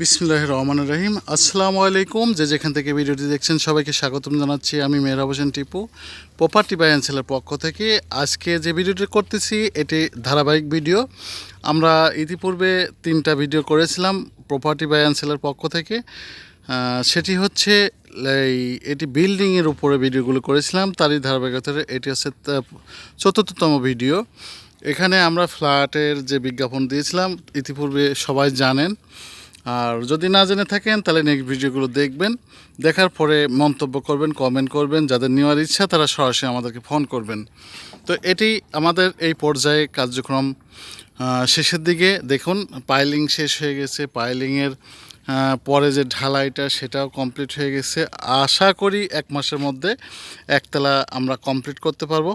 বিসমুল্লাহ রহমান রহিম আসসালামু আলাইকুম যে যেখান থেকে ভিডিওটি দেখছেন সবাইকে স্বাগতম জানাচ্ছি। আমি মেহরাব হোসেন টিপু প্রপার্টি বাই অ্যান্সেলের পক্ষ থেকে। আজকে যে ভিডিওটি করতেছি, এটি ধারাবাহিক ভিডিও। আমরা ইতিপূর্বে তিনটা ভিডিও করেছিলাম প্রপার্টি বাই অ্যান্সেলের পক্ষ থেকে। সেটি হচ্ছে, এই, এটি বিল্ডিংয়ের উপরে ভিডিওগুলো করেছিলাম। তারই ধারাবাহিকতার এটি হচ্ছে চতুর্থতম ভিডিও। এখানে আমরা ফ্ল্যাটের যে বিজ্ঞাপন দিয়েছিলাম, ইতিপূর্বে সবাই জানেন। আর যদি না জেনে থাকেন, তাহলে নেক্সট ভিডিওগুলো দেখবেন। দেখার পরে মন্তব্য করবেন কমেন্ট করবেন, যাদের নেওয়ার ইচ্ছা তারা সরাসরি আমাদেরকে ফোন করবেন। তো এটি আমাদের এই পর্যায়ে কার্যক্রম শেষের দিকে। দেখুন পাইলিং শেষ হয়ে গেছে। পাইলিংয়ের পরে যে ঢালাইটা, সেটাও কমপ্লিট হয়ে গেছে। আশা করি এক মাসের মধ্যে একতলা আমরা কমপ্লিট করতে পারব।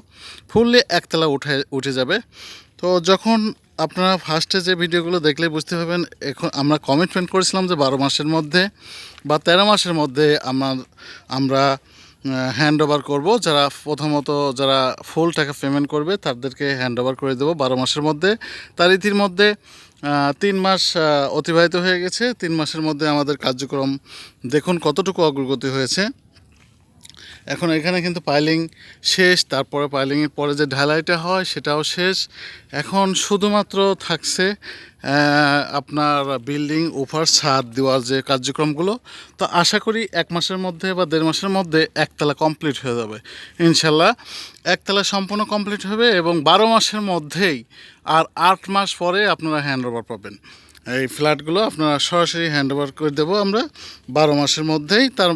ফুললি একতলা উঠে উঠে যাবে। তো যখন আপনারা ফার্স্টে যে ভিডিওগুলো দেখলে বুঝতে পারবেন, এখন আমরা কমিটমেন্ট করেছিলাম যে বারো মাসের মধ্যে বা তেরো মাসের মধ্যে আমার, আমরা হ্যান্ড ওভার করব। যারা প্রথমত যারা ফুল টাকা পেমেন্ট করবে, তাদেরকে হ্যান্ড ওভার করে দেবো বারো মাসের মধ্যে। তার ইতির মধ্যে তিন মাস অতিবাহিত হয়ে গেছে। তিন মাসের মধ্যে আমাদের কার্যক্রম দেখুন কতটুকু অগ্রগতি হয়েছে। এখন এখানে কিন্তু পাইলিং শেষ, তারপরে পাইলিংয়ের পরে যে ঢালাইটা হয় সেটাও শেষ। এখন শুধুমাত্র থাকছে আপনার বিল্ডিং ওভার ছাদ দেওয়ার যে কার্যক্রমগুলো। তো আশা করি এক মাসের মধ্যে বা দেড় মাসের মধ্যে একতলা কমপ্লিট হয়ে যাবে, ইনশাল্লাহ। একতলা সম্পূর্ণ কমপ্লিট হবে এবং বারো মাসের মধ্যেই আর আট মাস পরে আপনারা হ্যান্ড ওভার পাবেন। এই ফ্ল্যাটগুলো আপনারা সরাসরি হ্যান্ড ওভার করে দেবো আমরা, বারো মাসের মধ্যেই। তার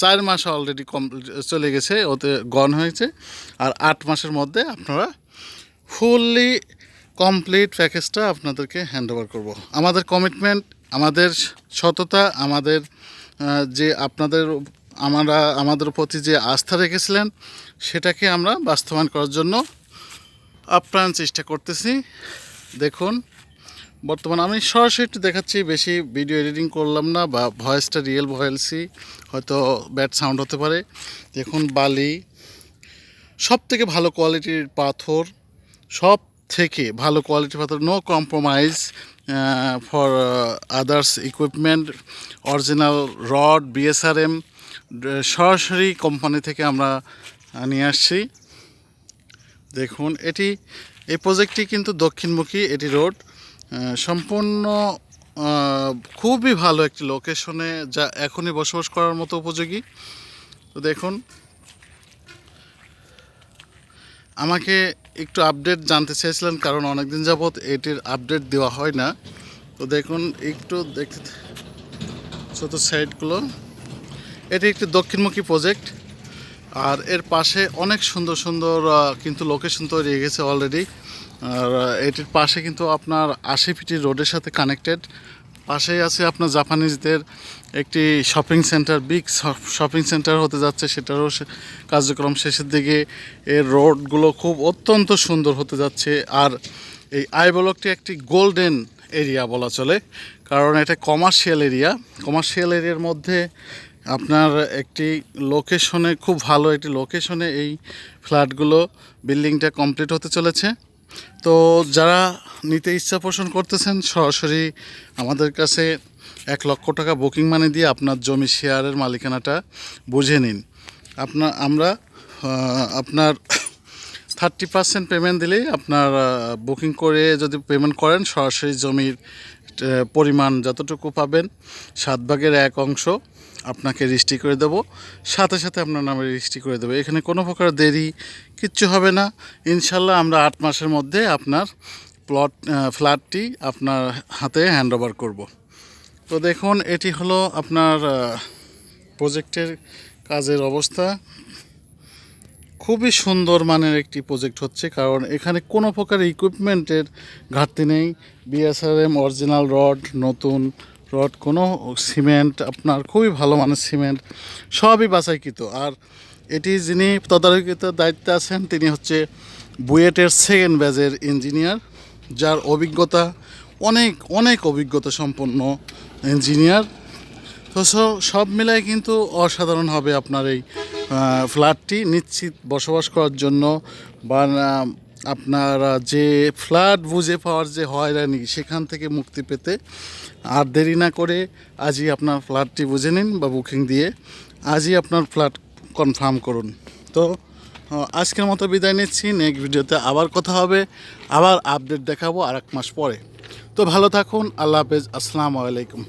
চার মাস অলরেডি কমপ্লিট চলে গেছে, ওতে গন হয়েছে। আর আট মাসের মধ্যে আপনারা ফুললি কমপ্লিট প্যাকেজটা আপনাদেরকে হ্যান্ড ওভার করব। আমাদের কমিটমেন্ট আমাদের সততা, আমাদের যে আপনাদের, আমরা, আমাদের প্রতি যে আস্থা রেখেছিলেন, সেটাকে আমরা বাস্তবায়ন করার জন্য আপ্রাণ চেষ্টা করতেছি। দেখুন বর্তমানে আমি সরাসরি একটু দেখাচ্ছি, বেশি ভিডিও এডিটিং করলাম না বা ভয়েসটা রিয়েল ভয়েলসি হয়তো ব্যাড সাউন্ড হতে পারে। দেখুন বালি সব থেকে ভালো কোয়ালিটির পাথর সব থেকে ভালো কোয়ালিটির পাথর no compromise for others equipment original rod BSRM সরাসরি কোম্পানি থেকে আমরা নিয়ে আসছি। দেখুন, এটি, এই প্রজেক্টটি কিন্তু দক্ষিণমুখী, এটি রোড সম্পূর্ণ খুবই ভালো একটি লোকেশনে যা এখনই বসবাস করার মতো উপযোগী। তো দেখুন, আমাকে একটু আপডেট জানতে চেয়েছিলেন, কারণ অনেকদিন যাবৎ এটির আপডেট দেওয়া হয় না। তো দেখুন, একটু দেখতে ছোট সাইডগুলো এটি একটি দক্ষিণমুখী প্রজেক্ট আর এর পাশে অনেক সুন্দর সুন্দর কিন্তু লোকেশন তৈরি হয়ে গেছে অলরেডি আর এটির পাশে কিন্তু আপনার আশি ফিটি রোডের সাথে কানেক্টেড পাশেই আছে আপনার জাপানিজদের একটি shopping centre big shopping centre হতে যাচ্ছে। সেটারও কার্যক্রম শেষের দিকে এর রোডগুলো খুব অত্যন্ত সুন্দর হতে যাচ্ছে। আর এই আই ব্লকটি একটি গোল্ডেন এরিয়া বলা চলে, কারণ এটা কমার্শিয়াল এরিয়া কমার্শিয়াল এরিয়ার মধ্যে আপনার একটি লোকেশনে খুব ভালো একটি লোকেশনে এই ফ্ল্যাটগুলো বিল্ডিংটা কমপ্লিট হতে চলেছে। তো যারা নিতে ইচ্ছা পোষণ করতেছেন, সরাসরি আমাদের কাছে এক লক্ষ টাকা বুকিং মানি দিয়ে আপনার জমি শেয়ারের মালিকানাটা বুঝে নিন। আপনার আমরা আপনার থার্টি পার্সেন্ট পেমেন্ট দিলেই আপনার বুকিং করে যদি পেমেন্ট করেন, সরাসরি জমির পরিমাণ যতটুকু পাবেন, সাত ভাগের এক অংশ আপনাকে রেজিস্ট্রি করে দেবো। সাথে সাথে আপনার নামে রেজিস্ট্রি করে দেবো। এখানে কোনো প্রকার দেরি কিচ্ছু হবে না। ইনশাল্লাহ আমরা আট মাসের মধ্যে আপনার প্লট ফ্ল্যাটটি আপনার হাতে হ্যান্ড ওভার করব। তো দেখুন, এটি হলো আপনার প্রজেক্টের কাজের অবস্থা। খুবই সুন্দর মানের একটি প্রজেক্ট হচ্ছে, কারণ এখানে কোনো প্রকার ইকুইপমেন্টের ঘাটতি নেই। বিএসআরএম অরিজিনাল রড নতুন রড, কোনো সিমেন্ট, আপনার খুবই ভালো মানের সিমেন্ট, সবই বাছাইকৃত। আর এটি যিনি তদারকিত দায়িত্বে আছেন, তিনি হচ্ছে বুয়েটের সেকেন্ড ব্যাজের ইঞ্জিনিয়ার যার অভিজ্ঞতা অনেক অনেক অভিজ্ঞতা সম্পন্ন ইঞ্জিনিয়ার তো সব মিলাই কিন্তু অসাধারণ হবে আপনার এই ফ্ল্যাটটি নিশ্চিত বসবাস করার জন্য বা আপনার যে ফ্ল্যাট বুঝে পাওয়ার যে হয়রানি, সেখান থেকে মুক্তি পেতে আর দেরি না করে আজই আপনার ফ্ল্যাটটি বুঝে নিন বা বুকিং দিয়ে আজই আপনার ফ্ল্যাট কনফার্ম করুন। তো আজকের মতো বিদায় নিচ্ছি। নেক্সট ভিডিওতে আবার কথা হবে। আবার আপডেট দেখাবো আর এক মাস পরে। তো ভালো থাকুন। আল্লাহ হাফেজ। আসসালামু আলাইকুম।